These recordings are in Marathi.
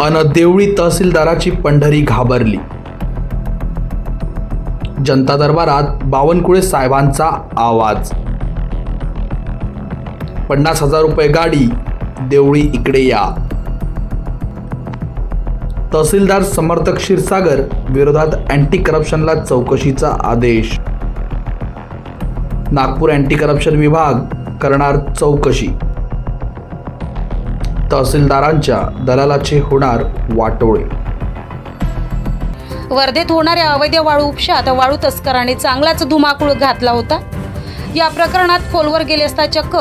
अन देवळी तहसीलदाराची पंढरी घाबरली. जनता दरबारात बावनकुळे साहेबांचा आवाज. पन्नास हजार रुपये गाडी देवळी इकडे या. तहसीलदार समर्थक क्षीरसागर विरोधात अँटी करप्शनला चौकशीचा आदेश. नागपूर अँटी करप्शन विभाग करणार चौकशी. तहसीलदारांच्या दलालाचे होणार वाटोळे. वर्धेत होणाऱ्या अवैध वाळू उपशात वाळू तस्कराने चांगलाच धुमाकूळ घातला होता. या प्रकरणात खोलवर गेले असता चक्क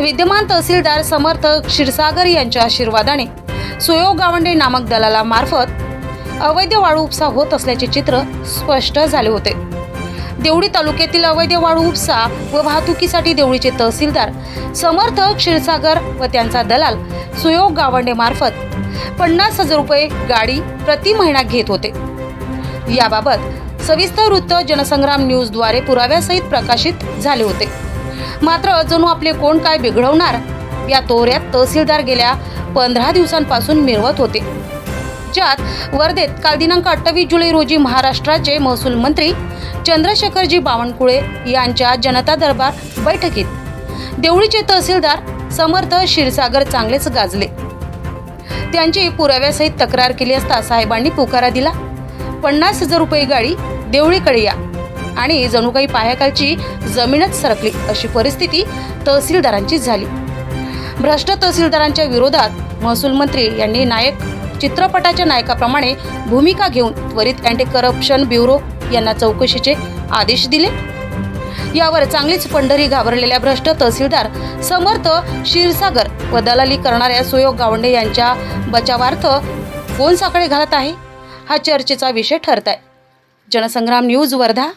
विद्यमान तहसीलदार समर्थ क्षीरसागर यांच्या आशीर्वादाने सुयोग गावंडे नामक दलालामार्फत अवैध वाळू उपसा होत असल्याचे चित्र स्पष्ट झाले होते. देवळी तालुक्यातील अवैध वाळू उपसा व वाहतुकीसाठी देवळीचे तहसीलदार समर्थ क्षीरसागर व त्यांचा दलाल सुयोग गावंडे मार्फत पन्नास हजार रुपये गाडी प्रति महिना घेत होते. याबाबत सविस्तर वृत्त जनसंग्राम न्यूजद्वारे पुराव्यासहित प्रकाशित झाले होते. मात्र जणू आपले कोण काय बिघडवणार या तोऱ्यात तहसीलदार गेल्या पंधरा दिवसांपासून मिरवत होते. ज्यात वर्धेत काल दिनांक अठ्ठावीस जुलै रोजी महाराष्ट्राचे महसूल मंत्री चंद्रशेखरजी बावनकुळे यांच्या जनता दरबार बैठकीत देवळीचे तहसीलदार समर्थ क्षीरसागर चांगलेच गाजले. त्यांची पुराव्यासहित तक्रार केली असता साहेबांनी पुकारा दिला. पन्नास हजार रुपये गाडी देवळीकडे या आणि जणू काही पायाखालची जमीनच सरकली अशी परिस्थिती तहसीलदारांची झाली. भ्रष्ट तहसीलदारांच्या विरोधात महसूल मंत्री यांनी नायक चित्रपटाच्या नायकाप्रमाणे भूमिका घेऊन त्वरित अँटी करप्शन ब्युरो यांना चौकशीचे आदेश दिले. यावर चांगलीच पंढरी घाबरलेल्या भ्रष्ट तहसीलदार समर्थ क्षीरसागर व दलाली करणाऱ्या सुयोग गावंडे यांच्या बचावार्थ कोण साकडे घालत आहे. हा चर्चेचा विषय ठरत आहे. जनसंग्राम न्यूज वर्धा.